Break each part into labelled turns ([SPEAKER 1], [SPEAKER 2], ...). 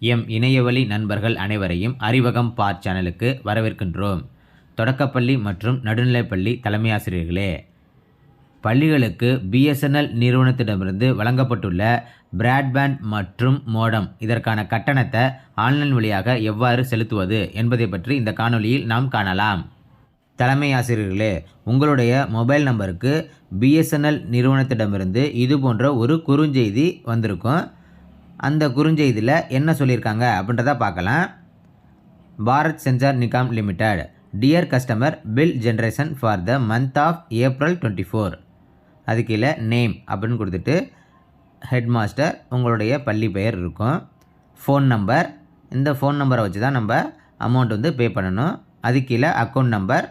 [SPEAKER 1] M இணையவழி நண்பர்கள் அனைவரையும் அறிவகம் பார் சேனலுக்கு வரவேற்கின்றோம். தொடக்கப்பள்ளி மற்றும் நடுநிலைப்பள்ளி தலைமை ஆசிரியர்களே பள்ளிகளுக்கு பிஎஸ்என்எல் நிறுவனத்திடமிருந்து வழங்கப்பட்டுள்ள பிராட்பேண்ட் மற்றும் மோடம் இதற்கான கட்டணத்தை ஆன்லைன் வழியாக எவ்வாறு செலுத்துவது என்பதை பற்றி இந்த காணொளியில் நாம் காணலாம். தலைமை ஆசிரியர்களே உங்களுடைய மொபைல் நம்பருக்கு பிஎஸ்என்எல் நிறுவனத்திடமிருந்து இது போன்ற ஒரு குறுஞ்செய்தி வந்திருக்கும். அந்த குறுஞ்செய்தியில் என்ன சொல்லியிருக்காங்க அப்படின்றத பார்க்கலாம். Bharat Sanchar Nigam limited dear customer bill generation for the month of April twenty four. அது கீழே நேம் அப்படின்னு கொடுத்துட்டு ஹெட் மாஸ்டர் உங்களுடைய பள்ளி பெயர் இருக்கும். ஃபோன் நம்பர் இந்த ஃபோன் நம்பரை வச்சு தான் நம்ம அமௌண்ட் வந்து பே பண்ணணும். அது கீழே அக்கௌண்ட் நம்பர்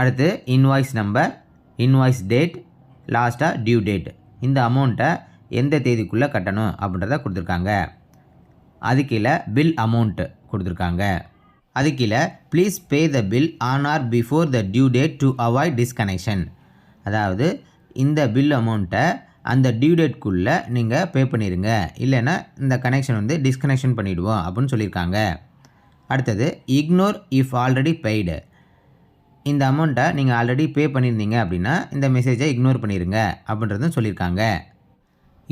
[SPEAKER 1] அடுத்து இன்வாய்ஸ் நம்பர் இன்வாய்ஸ் டேட் லாஸ்ட்டாக டியூ டேட். இந்த அமௌண்ட்டை எந்த தேதிக்குள்ளே கட்டணும் அப்படின்றத கொடுத்துருக்காங்க. அது கீழே பில் அமௌண்ட்டு கொடுத்துருக்காங்க. அது கீழே please pay the bill on or before the due date to avoid disconnection அதாவது இந்த பில் அமௌண்ட்டை அந்த டியூ டேட்குள்ளே நீங்கள் பே பண்ணிடுங்க இல்லைன்னா இந்த கனெக்ஷன் வந்து டிஸ்கனெக்ஷன் பண்ணிவிடுவோம் அப்படின்னு சொல்லியிருக்காங்க. அடுத்தது இக்னோர் இஃப் ஆல்ரெடி பெய்டு இந்த அமௌண்ட்டை நீங்கள் ஆல்ரெடி பே பண்ணியிருந்தீங்க அப்படின்னா இந்த மெசேஜை இக்னோர் பண்ணிடுங்க அப்படின்றதும் சொல்லியிருக்காங்க.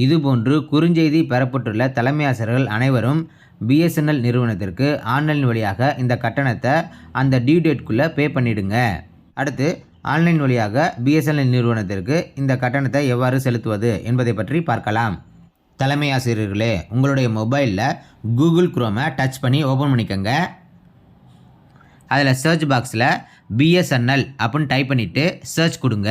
[SPEAKER 1] இதுபோன்று குறுஞ்செய்தி பெறப்பட்டுள்ள தலைமை ஆசிரியர்கள் அனைவரும் பிஎஸ்என்எல் நிறுவனத்திற்கு ஆன்லைன் வழியாக இந்த கட்டணத்தை அந்த டியூ டேட்குள்ளே பே பண்ணிவிடுங்க அடுத்து ஆன்லைன் வழியாக பிஎஸ்என்எல் நிறுவனத்திற்கு இந்த கட்டணத்தை எவ்வாறு செலுத்துவது என்பதை பற்றி பார்க்கலாம். தலைமை ஆசிரியர்களே உங்களுடைய மொபைலில் கூகுள் குரோமை டச் பண்ணி ஓப்பன் பண்ணிக்கோங்க. அதில் சர்ச் பாக்ஸில் பிஎஸ்என்எல் அப்படின்னு டைப் பண்ணிவிட்டு சர்ச் கொடுங்க.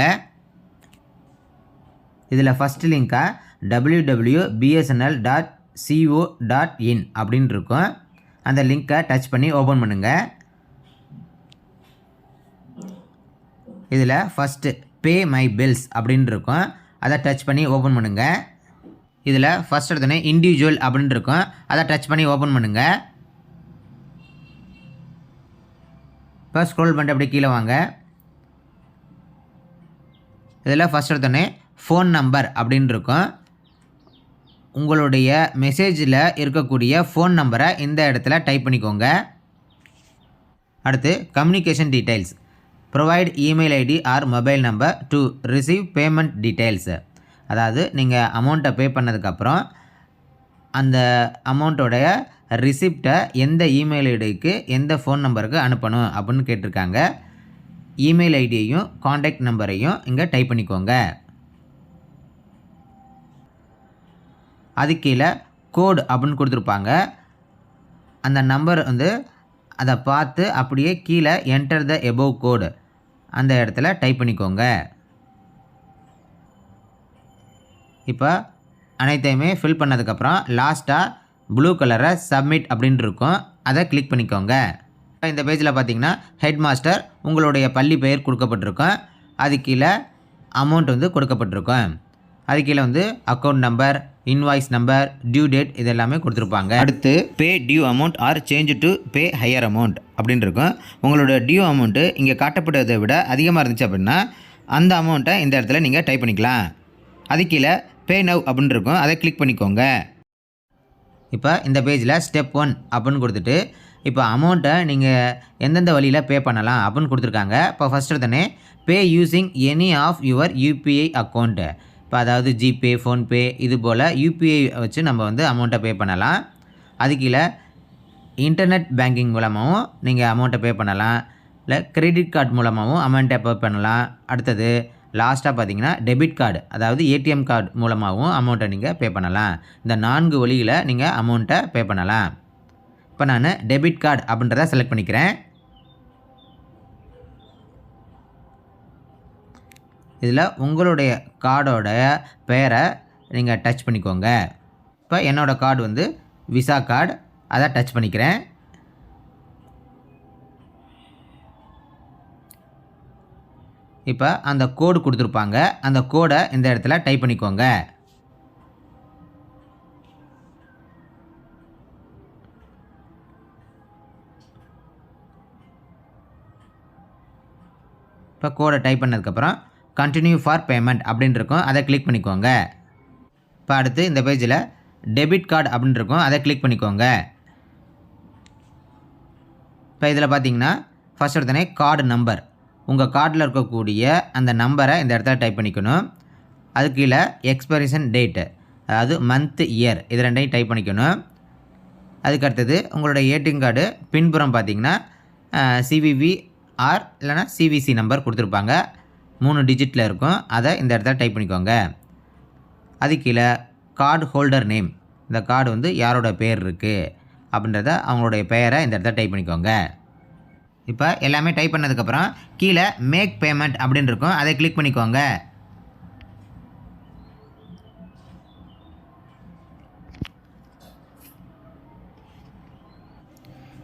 [SPEAKER 1] இதில் first லிங்காக W W BSNL dot CO dot in அப்படின்னு இருக்கும் அந்த லிங்க்கை டச் பண்ணி ஓப்பன் பண்ணுங்கள் இதில் ஃபஸ்ட்டு பே மை பில்ஸ் அப்படின்னு இருக்கும் அதை டச் பண்ணி ஓப்பன் பண்ணுங்கள் இதில் ஃபஸ்ட் எடுத்தோடனே இண்டிவிஜுவல் அப்படின்னு இருக்கும் அதை டச் பண்ணி ஓப்பன் பண்ணுங்கள் இப்போ ஸ்க்ரோல் பண்ணிட்டு அப்படியே கீழே வாங்க. இதில் ஃபஸ்ட் எடுத்தோடனே ஃபோன் நம்பர் அப்படின்னு இருக்கும் உங்களுடைய மெசேஜில் இருக்கக்கூடிய ஃபோன் நம்பரை இந்த இடத்துல டைப் பண்ணிக்கோங்க. அடுத்து communication details provide email ID or mobile number to receive payment details அதாவது நீங்கள் அமௌண்ட்டை பே பண்ணதுக்கப்புறம் அந்த அமௌண்ட்டோடைய ரிசிப்டை எந்த இமெயில் ஐடிக்கு எந்த ஃபோன் நம்பருக்கு அனுப்பணும் அப்படின்னு கேட்டிருக்காங்க. இமெயில் ஐடியையும் காண்டாக்ட் நம்பரையும் இங்கே டைப் பண்ணிக்கோங்க. அது கீழே கோடு அப்படின்னு கொடுத்துருப்பாங்க. அந்த நம்பர் வந்து அதை பார்த்து அப்படியே கீழே என்டர் த எபோவ் கோடு அந்த இடத்துல டைப் பண்ணிக்கோங்க. இப்போ அனைத்தையுமே ஃபில் பண்ணதுக்கப்புறம் லாஸ்ட்டாக ப்ளூ கலரை சப்மிட் அப்படின்ட்டு இருக்கும். அதை கிளிக் பண்ணிக்கோங்க. இந்த பேஜில் பார்த்தீங்கன்னா ஹெட் மாஸ்டர் உங்களுடைய பள்ளி பெயர் கொடுக்கப்பட்டிருக்கும். அது கீழே அமௌண்ட் வந்து கொடுக்கப்பட்டிருக்கும். அது கீழே வந்து account number invoice number due date இது எல்லாமே கொடுத்துருப்பாங்க. அடுத்து pay due amount or change to pay higher amount அப்படின்னு இருக்கும். உங்களோட டியூ அமௌண்ட்டு இங்கே காட்டப்பட்டதை விட அதிகமாக இருந்துச்சு அப்படின்னா அந்த அமௌண்ட்டை இந்த இடத்துல நீங்கள் டைப் பண்ணிக்கலாம். அது கீழே பே நவ் அப்படின்னு இருக்கும். அதை கிளிக் பண்ணிக்கோங்க. இப்போ இந்த பேஜில் ஸ்டெப் ஒன் அப்படின்னு கொடுத்துட்டு இப்போ அமௌண்ட்டை நீங்கள் எந்தெந்த வழியில் பே பண்ணலாம் அப்படின்னு கொடுத்துருக்காங்க. இப்போ ஃபஸ்ட்டு தானே pay using any of your UPI account இப்போ அதாவது ஜிபே ஃபோன்பே இது போல் யூபிஐ வச்சு நம்ம வந்து அமௌண்ட்டை பே பண்ணலாம். அது கீழே இன்டர்நெட் பேங்கிங் மூலமாகவும் நீங்கள் அமௌண்ட்டை பே பண்ணலாம். இல்லை கிரெடிட் கார்டு மூலமாகவும் அமௌண்ட்டை பே பண்ணலாம். அடுத்தது லாஸ்ட்டாக பார்த்தீங்கன்னா டெபிட் கார்டு அதாவது ஏடிஎம் கார்டு மூலமாகவும் அமௌண்ட்டை நீங்கள் பே பண்ணலாம். இந்த நான்கு வழியில் நீங்கள் அமௌண்ட்டை பே பண்ணலாம். இப்போ நான் டெபிட் கார்டு அப்படின்றத செலக்ட் பண்ணிக்கிறேன். இதில் உங்களுடைய கார்டோட பெயரை நீங்கள் டச் பண்ணிக்கோங்க. இப்போ என்னோடய கார்டு வந்து விசா கார்டு அதை டச் பண்ணிக்கிறேன். இப்போ அந்த கோடு கொடுத்துருப்பாங்க. அந்த கோடை இந்த இடத்துல டைப் பண்ணிக்கோங்க. இப்போ கோடை டைப் பண்ணதுக்கப்புறம் கண்டினியூ ஃபார் பேமெண்ட் அப்படின்னு இருக்கும் அதை கிளிக் பண்ணிக்கோங்க. இப்போ அடுத்து இந்த பேஜில் டெபிட் கார்டு அப்படின்னு இருக்கும் அதை கிளிக் பண்ணிக்கோங்க. இப்போ இதில் பார்த்தீங்கன்னா ஃபஸ்ட் எடுத்தனே கார்டு நம்பர் உங்கள் கார்டில் இருக்கக்கூடிய அந்த நம்பரை இந்த இடத்துல டைப் பண்ணிக்கணும். அது கீழே எக்ஸ்பைரேஷன் டேட்டு அதாவது மந்த் இயர் இது ரெண்டையும் டைப் பண்ணிக்கணும். அதுக்கு அடுத்தது உங்களோட ஏடிஎம் கார்டு பின்புறம் பார்த்தீங்கன்னா சிவிவி ஆர் இல்லைனா சிவிசி நம்பர் கொடுத்துருப்பாங்க. மூணு டிஜிட்டில் இருக்கும். அதை இந்த இடத்துல டைப் பண்ணிக்கோங்க. அது கீழே கார்டு ஹோல்டர் நேம் இந்த கார்டு வந்து யாரோட பேர் இருக்குது அப்படின்றத அவங்களுடைய பெயரை இந்த இடத்துல டைப் பண்ணிக்கோங்க. இப்போ எல்லாமே டைப் பண்ணதுக்கப்புறம் கீழே மேக் பேமெண்ட் அப்படின்னு இருக்கும். அதை கிளிக் பண்ணிக்கோங்க.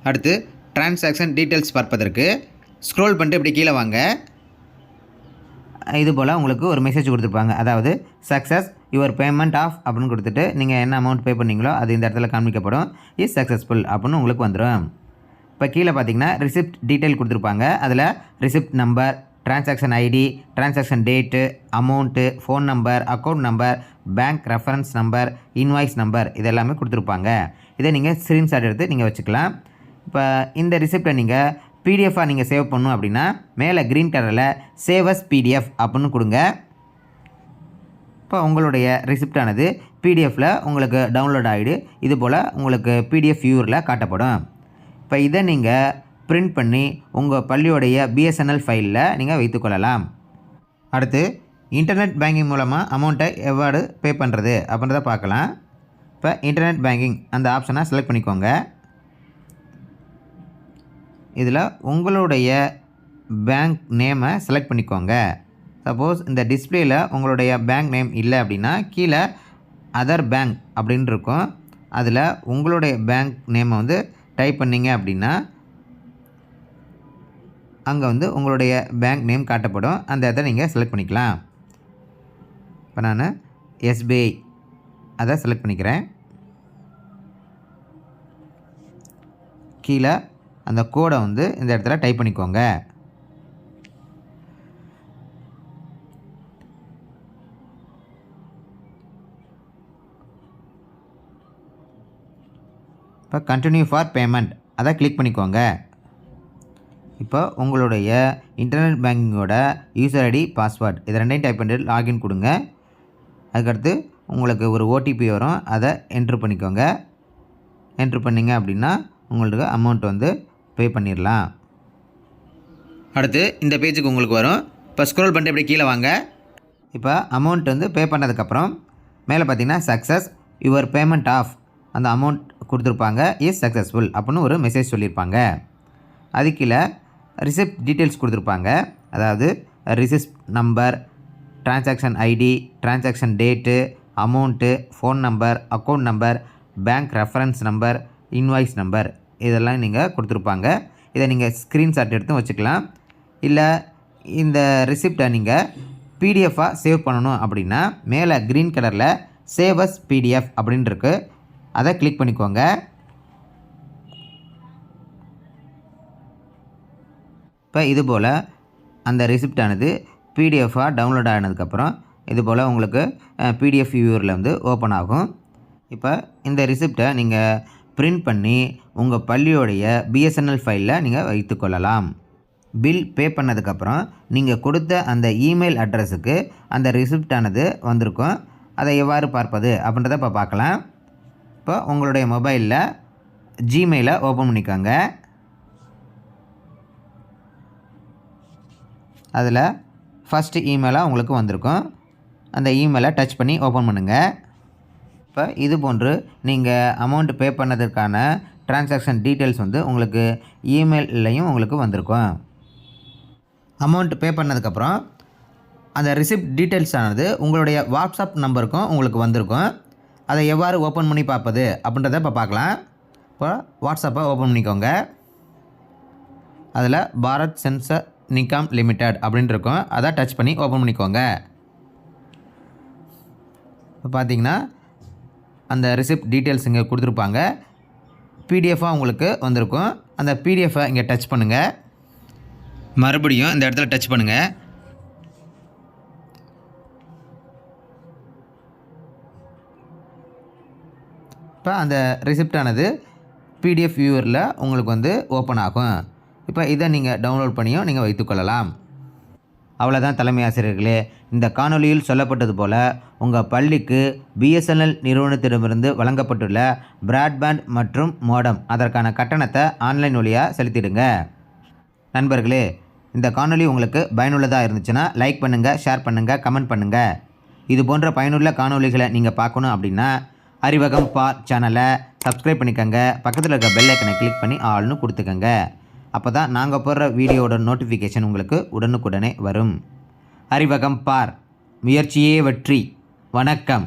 [SPEAKER 1] அடுத்து டிரான்சாக்ஷன் டீட்டெயில்ஸ் பார்ப்பதற்கு ஸ்க்ரோல் பண்ணிட்டு இப்படி கீழே வாங்க. இது போல் உங்களுக்கு ஒரு மெசேஜ் கொடுத்துருப்பாங்க. அதாவது சக்ஸஸ் யுவர் பேமெண்ட் ஆஃப் அப்படின்னு கொடுத்துட்டு நீங்கள் என்ன அமௌண்ட் பே பண்ணீங்களோ அது இந்த இடத்துல காமிக்கப்படும் இஸ் சக்ஸஸ்ஃபுல் அப்படின்னு உங்களுக்கு வந்துடும் இப்போ கீழே பார்த்தீங்கன்னா ரிசிப்ட் டீட்டெயில் கொடுத்துருப்பாங்க. அதில் receipt number transaction ID transaction date amount phone number account number bank reference number invoice number இதெல்லாமே கொடுத்துருப்பாங்க. இதை நீங்கள் ஸ்க்ரீன்ஷாட் எடுத்து நீங்கள் வச்சுக்கலாம். இப்போ இந்த ரிசிப்டை நீங்கள் பிடிஎஃபாக நீங்கள் சேவ் பண்ணணும் அப்படின்னா மேலே க்ரீன் கலரில் சேவஸ் பிடிஎஃப் அப்படின்னு கொடுங்க. இப்போ உங்களுடைய ரிசிப்டானது பிடிஎஃப்பில் உங்களுக்கு டவுன்லோட் ஆகிடு இது போல் உங்களுக்கு பிடிஎஃப் வியூரில் காட்டப்படும். இப்போ இதை நீங்கள் பிரிண்ட் பண்ணி உங்கள் பள்ளியோடைய பிஎஸ்என்எல் ஃபைலில் நீங்கள் வைத்துக்கொள்ளலாம் அடுத்து இன்டர்நெட் பேங்கிங் மூலமாக அமௌண்ட்டை எவ்வாறு பே பண்ணுறது அப்படின்றத பார்க்கலாம். இப்போ இன்டர்நெட் பேங்கிங் அந்த ஆப்ஷனை செலக்ட் பண்ணிக்கோங்க. இதில் உங்களுடைய பேங்க் நேமை செலக்ட் பண்ணிக்கோங்க. சப்போஸ் இந்த டிஸ்பிளேயில் உங்களுடைய பேங்க் நேம் இல்லை அப்படின்னா கீழே அதர் பேங்க் அப்படின்னு இருக்கும். அதில் உங்களுடைய பேங்க் நேமை வந்து டைப் பண்ணிங்க அப்படின்னா அங்கே வந்து உங்களுடைய பேங்க் நேம் காட்டப்படும். அந்த இடத்த நீங்கள் செலக்ட் பண்ணிக்கலாம். இப்போ நான் எஸ்பிஐ அதை செலக்ட் பண்ணிக்கிறேன். கீழே அந்த கோடை வந்து இந்த இடத்துல டைப் பண்ணிக்கோங்க. இப்போ கண்டினியூ ஃபார் பேமெண்ட் அதை கிளிக் பண்ணிக்கோங்க. இப்போ உங்களுடைய இன்டர்நெட் பேங்கிங்கோட யூசர் ஐடி பாஸ்வேர்ட் இது ரெண்டையும் டைப் பண்ணிட்டு லாகின் கொடுங்க. அதுக்கடுத்து உங்களுக்கு ஒரு ஓடிபி வரும். அதை என்ட்ரு பண்ணிக்கோங்க. என்ட்ரு பண்ணிங்க அப்படின்னா உங்களுக்கு அமௌண்ட் வந்து பே பண்ணிடலாம் அடுத்து இந்த பேஜுக்கு உங்களுக்கு வரும். இப்போ ஸ்க்ரோல் பண்ணிட்டு இப்படி கீழே வாங்க. இப்போ அமௌண்ட் வந்து பே பண்ணதுக்கப்புறம் மேலே பார்த்தீங்கன்னா சக்ஸஸ் யுவர் பேமெண்ட் ஆஃப் அந்த அமௌண்ட் கொடுத்துருப்பாங்க. இஸ் சக்ஸஸ்ஃபுல் அப்படின்னு ஒரு மெசேஜ் சொல்லியிருப்பாங்க அது கீழே ரிசிப்ட் டீட்டெயில்ஸ் கொடுத்துருப்பாங்க. அதாவது receipt number transaction ID transaction date amount phone number account number bank reference number invoice number இதெல்லாம் நீங்கள் கொடுத்துருப்பாங்க. இதை நீங்கள் ஸ்க்ரீன்ஷாட் எடுத்து வச்சுக்கலாம். இல்லை இந்த ரிசிப்டை நீங்கள் பிடிஎஃபாக சேவ் பண்ணணும் அப்படின்னா மேலே க்ரீன் கலரில் சேவஸ் பிடிஎஃப் அப்படின்னு இருக்குது அதை கிளிக் பண்ணிக்கோங்க. இப்போ இது போல் அந்த ரிசிப்டானது பிடிஎஃபாக டவுன்லோட் ஆனதுக்கப்புறம் இது போல் உங்களுக்கு பிடிஎஃப் வியூவரில் வந்து ஓப்பன் ஆகும். இப்போ இந்த ரிசிப்டை நீங்கள் பிரிண்ட் பண்ணி உங்கள் பள்ளியோடைய பிஎஸ்என்எல் ஃபைலில் நீங்கள் வைத்துக்கொள்ளலாம் பில் பே பண்ணதுக்கப்புறம் நீங்கள் கொடுத்த அந்த இமெயில் அட்ரஸுக்கு அந்த ரிசிப்டானது வந்திருக்கும். அதை எவ்வாறு பார்ப்பது அப்படின்றத இப்போ பார்க்கலாம். இப்போ உங்களுடைய மொபைலில் ஜிமெயிலை ஓப்பன் பண்ணிக்கோங்க. அதில் ஃபஸ்ட்டு இமெயிலாக உங்களுக்கு வந்திருக்கும். அந்த இமெயிலை டச் பண்ணி ஓப்பன் பண்ணுங்கள் இப்போ இது போன்று நீங்கள் அமௌண்ட் பே பண்ணதற்கான டிரான்சாக்ஷன் டீட்டெயில்ஸ் வந்து உங்களுக்கு இமெயில்லையும் உங்களுக்கு வந்திருக்கும். அமௌண்ட் பே பண்ணதுக்கப்புறம் அந்த ரிசிப்ட் டீட்டெயில்ஸ் ஆனது உங்களுடைய வாட்ஸ்அப் நம்பருக்கும் உங்களுக்கு வந்திருக்கும். அதை எவ்வாறு ஓப்பன் பண்ணி பார்ப்பது அப்படின்றத இப்போ பார்க்கலாம். இப்போ வாட்ஸ்அப்பை ஓப்பன் பண்ணிக்கோங்க. அதில் பாரத் சென்சர் நிகாம் லிமிடெட் அப்படின்னு இருக்கும். அதை டச் பண்ணி ஓப்பன் பண்ணிக்கோங்க. இப்போ பார்த்தீங்கன்னா அந்த ரிசிப்ட் டீட்டெயில்ஸ் இங்கே கொடுத்துருப்பாங்க. பிடிஎஃபாக உங்களுக்கு வந்திருக்கும். அந்த பிடிஎஃபை இங்கே டச் பண்ணுங்கள் மறுபடியும் இந்த இடத்துல டச் பண்ணுங்கள் இப்போ அந்த ரிசிப்டானது பிடிஎஃப் வியூவரில் உங்களுக்கு வந்து ஓப்பன் ஆகும். இப்போ இதை நீங்கள் டவுன்லோட் பண்ணியும் நீங்கள் வைத்துக்கொள்ளலாம் அவ்வளோதான் தலைமை ஆசிரியர்களே. இந்த காணொளியில் சொல்லப்பட்டது போல் உங்கள் பள்ளிக்கு பிஎஸ்என்எல் நிறுவனத்திடமிருந்து வழங்கப்பட்டுள்ள பிராட்பேண்ட் மற்றும் மோடம் அதற்கான கட்டணத்தை ஆன்லைன் வழியாக செலுத்திடுங்க. நண்பர்களே இந்த காணொலி உங்களுக்கு பயனுள்ளதாக இருந்துச்சுன்னா லைக் பண்ணுங்கள் ஷேர் பண்ணுங்கள் கமெண்ட் பண்ணுங்கள் இது போன்ற பயனுள்ள காணொளிகளை நீங்கள் பார்க்கணும் அப்படின்னா அறிவகம் பார் சேனலை சப்ஸ்கிரைப் பண்ணிக்கோங்க. பக்கத்தில் இருக்க பெல் ஐக்கனை கிளிக் பண்ணி ஆள்னு கொடுத்துக்கோங்க. அப்போ தான் நாங்கள் போடுற வீடியோட நோட்டிஃபிகேஷன் உங்களுக்கு உடனுக்குடனே வரும். அறிவகம் பார். முயற்சியே வெற்றி. வணக்கம்.